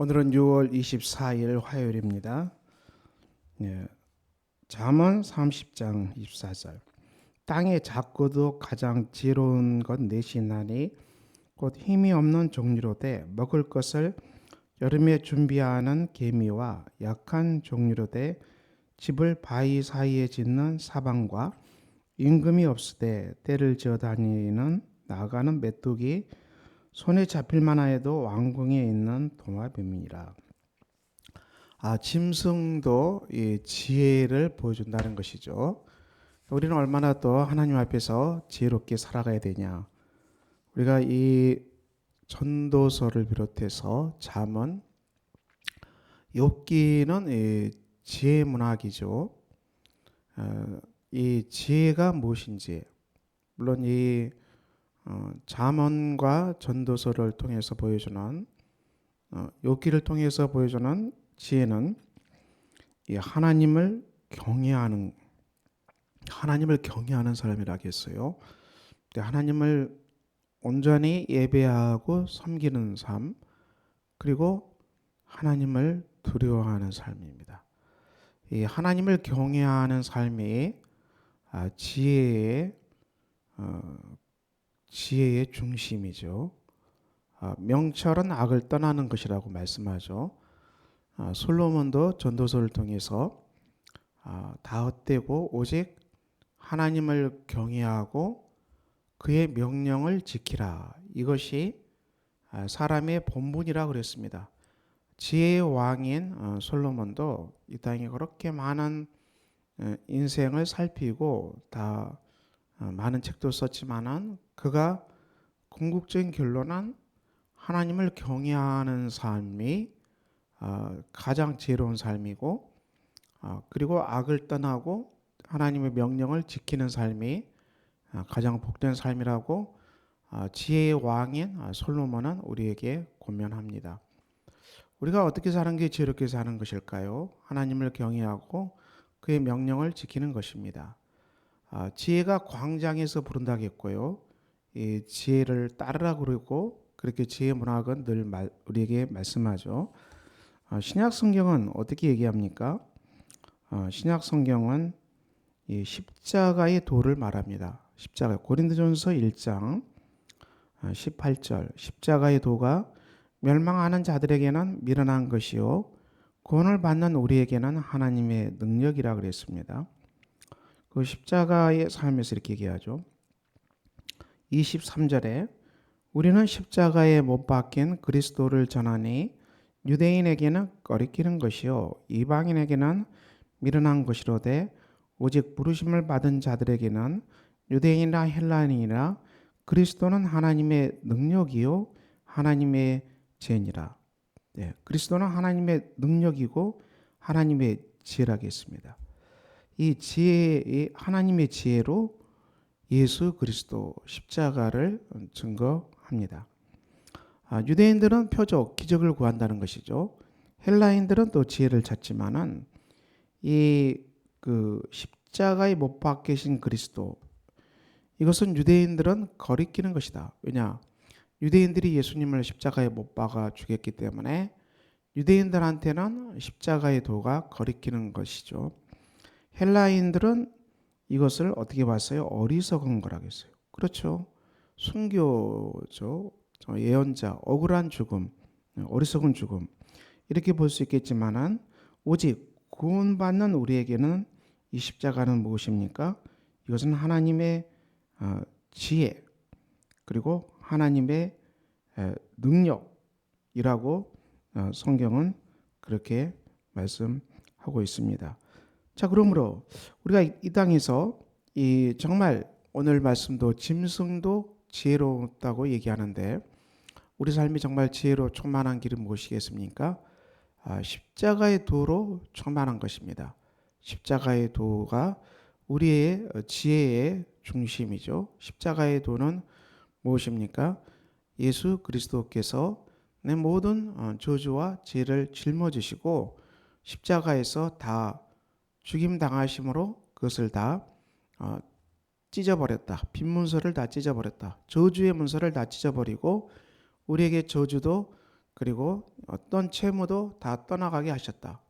오늘은 6월 24일 화요일입니다. 예, 잠언 30장 24절 땅에 작고도 가장 지혜로운 것 넷이나니 곧 힘이 없는 종류로되 먹을 것을 여름에 준비하는 개미와 약한 종류로되 집을 바위 사이에 짓는 사방과 임금이 없으되 때를 지어 다니는 나가는 메뚜기 손에 잡힐 만 하여도 왕궁에 있는 도마뱀이라. 아, 짐승도 이 지혜를 보여준다는 것이죠. 우리는 얼마나 또 하나님 앞에서 지혜롭게 살아가야 되냐. 우리가 이 전도서를 비롯해서 잠언, 욥기는 이 지혜 문학이죠. 어, 이 지혜가 무엇인지, 물론 이 어, 잠언과 전도서를 통해서 보여주는 어, 욥기를 통해서 보여주는 지혜는 이 하나님을 경외하는 하나님을 경외하는 사람이라겠어요. 하나님을 온전히 예배하고 섬기는 삶 그리고 하나님을 두려워하는 삶입니다. 이 하나님을 경외하는 삶이 아, 지혜의 어, 지혜의 중심이죠. 아, 명철은 악을 떠나는 것이라고 말씀하죠. 아, 솔로몬도 전도서를 통해서 아, 다 헛되고 오직 하나님을 경외하고 그의 명령을 지키라. 이것이 사람의 본분이라 그랬습니다. 지혜의 왕인 어, 솔로몬도 이 땅에 그렇게 많은 어, 인생을 살피고 다 어, 많은 책도 썼지만은 그가 궁극적인 결론은 하나님을 경외하는 삶이 어, 가장 지혜로운 삶이고 어, 그리고 악을 떠나고 하나님의 명령을 지키는 삶이 가장 복된 삶이라고 지혜의 왕인 솔로몬은 우리에게 권면합니다. 우리가 어떻게 사는 게 지혜롭게 사는 것일까요? 하나님을 경외하고 그의 명령을 지키는 것입니다. 지혜가 광장에서 부른다겠고요. 이 지혜를 따르라 그러고 그렇게 지혜 문학은 늘 말, 우리에게 말씀하죠. 어, 신약 성경은 어떻게 얘기합니까? 어, 신약 성경은 이 십자가의 도를 말합니다. 십자가 고린도전서 1장 18절 어, 십자가의 도가 멸망하는 자들에게는 미련한 것이요 구원을 받는 우리에게는 하나님의 능력이라 그랬습니다. 그 십자가의 삶에서 이렇게 얘기하죠. 23절에 우리는 십자가에 못 박힌 그리스도를 전하니 유대인에게는 꺼리끼는 것이요 이방인에게는 미련한 것이로되 오직 부르심을 받은 자들에게는 유대인이나 헬라인이나 그리스도는 하나님의 능력이요 하나님의 죄니라. 네, 그리스도는 하나님의 능력이고 하나님의 지혜라겠습니다. 이 지혜, 하나님의 지혜로 예수 그리스도 십자가를 증거합니다. 아, 유대인들은 표적, 기적을 구한다는 것이죠. 헬라인들은 또 지혜를 찾지만은 이 그 십자가에 못 박히신 그리스도 이것은 유대인들은 거리끼는 것이다. 왜냐? 유대인들이 예수님을 십자가에 못 박아 죽였기 때문에 유대인들한테는 십자가의 도가 거리끼는 것이죠. 헬라인들은 이것을 어떻게 봤어요? 어리석은 거라겠어요. 그렇죠. 순교죠. 예언자, 억울한 죽음, 어리석은 죽음. 이렇게 볼 수 있겠지만은 오직 구원받는 우리에게는 이 십자가는 무엇입니까? 이것은 하나님의 어, 지혜 그리고 하나님의 능력이라고 어, 성경은 그렇게 말씀하고 있습니다. 자, 그러므로 우리가 이 땅에서 이 정말 오늘 말씀도 짐승도 지혜롭다고 얘기하는데 우리 삶이 정말 지혜로 충만한 길은 무엇이겠습니까? 아, 십자가의 도로 충만한 것입니다. 십자가의 도가 우리의 지혜의 중심이죠. 십자가의 도는 무엇입니까? 예수 그리스도께서 내 모든 어, 저주와 죄를 짊어지시고 십자가에서 다 죽임 당하심으로 그것을 다 어, 찢어버렸다. 빈 문서를 다 찢어버렸다. 저주의 문서를 다 찢어버리고 우리에게 저주도 그리고 어떤 채무도 다 떠나가게 하셨다.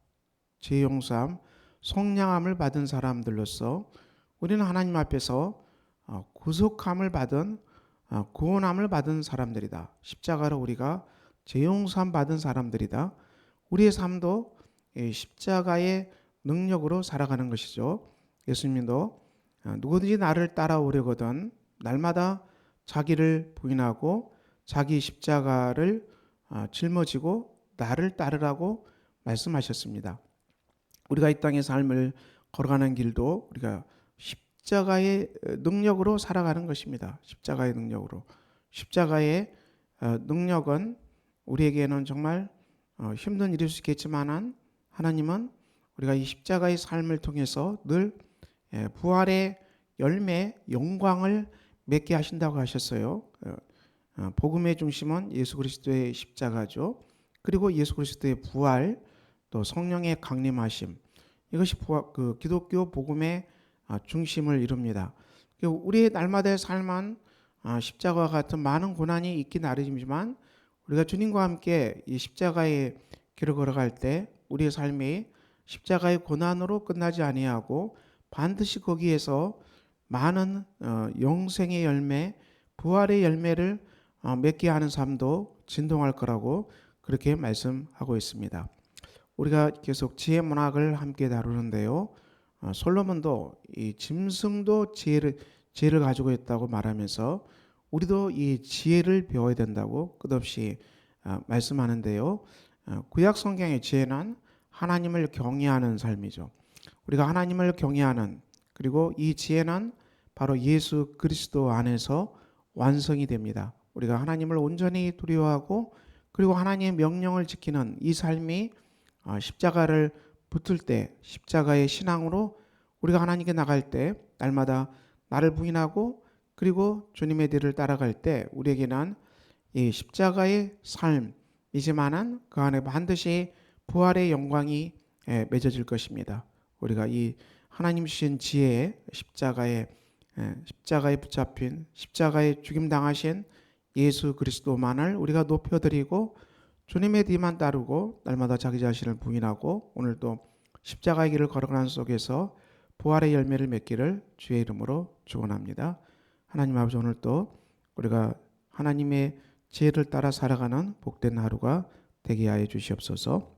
죄 용서함, 속량함을 받은 사람들로서 우리는 하나님 앞에서 어, 구속함을 받은 어, 구원함을 받은 사람들이다. 십자가로 우리가 죄 용서함 받은 사람들이다. 우리의 삶도 이 십자가의 능력으로 살아가는 것이죠. 예수님도 어, 누구든지 나를 따라오려거든 날마다 자기를 부인하고 자기 십자가를 어, 짊어지고 나를 따르라고 말씀하셨습니다. 우리가 이 땅의 삶을 걸어가는 길도 우리가 십자가의 능력으로 살아가는 것입니다. 십자가의 능력으로. 십자가의 어, 능력은 우리에게는 정말 어, 힘든 일일 수 있겠지만은 하나님은 우리가 이 십자가의 삶을 통해서 늘 예, 부활의 열매, 영광을 맺게 하신다고 하셨어요. 어, 어, 복음의 중심은 예수 그리스도의 십자가죠. 그리고 예수 그리스도의 부활, 또 성령의 강림하심. 이것이 부활, 그 기독교 복음의 아, 중심을 이룹니다. 그 우리의 날마다의 삶은 아, 십자가와 같은 많은 고난이 있긴 나름이지만 우리가 주님과 함께 이 십자가의 길을 걸어갈 때 우리의 삶이 십자가의 고난으로 끝나지 아니하고 반드시 거기에서 많은 어, 영생의 열매, 부활의 열매를 어, 맺게 하는 삶도 진동할 거라고 그렇게 말씀하고 있습니다. 우리가 계속 지혜 문학을 함께 다루는데요. 어, 솔로몬도 이 짐승도 지혜를 지혜를 가지고 있다고 말하면서 우리도 이 지혜를 배워야 된다고 끝없이 어, 말씀하는데요. 어, 구약 성경의 지혜는 하나님을 경외하는 삶이죠. 우리가 하나님을 경외하는 그리고 이 지혜는 바로 예수 그리스도 안에서 완성이 됩니다. 우리가 하나님을 온전히 두려워하고 그리고 하나님의 명령을 지키는 이 삶이 어, 십자가를 붙을 때 십자가의 신앙으로 우리가 하나님께 나갈 때 날마다 나를 부인하고 그리고 주님의 뒤를 따라갈 때 우리에게는 이 십자가의 삶이지만은 그 안에 반드시 부활의 영광이 예, 맺어질 것입니다. 우리가 이 하나님 주신 지혜에 십자가에 예, 십자가에 붙잡힌 십자가에 죽임 당하신 예수 그리스도만을 우리가 높여드리고 주님의 뒤만 따르고 날마다 자기 자신을 부인하고 오늘도 십자가의 길을 걸어가는 속에서 부활의 열매를 맺기를 주의 이름으로 축원합니다. 하나님 아버지 오늘 또 우리가 하나님의 지혜를 따라 살아가는 복된 하루가 되게 하여 주시옵소서.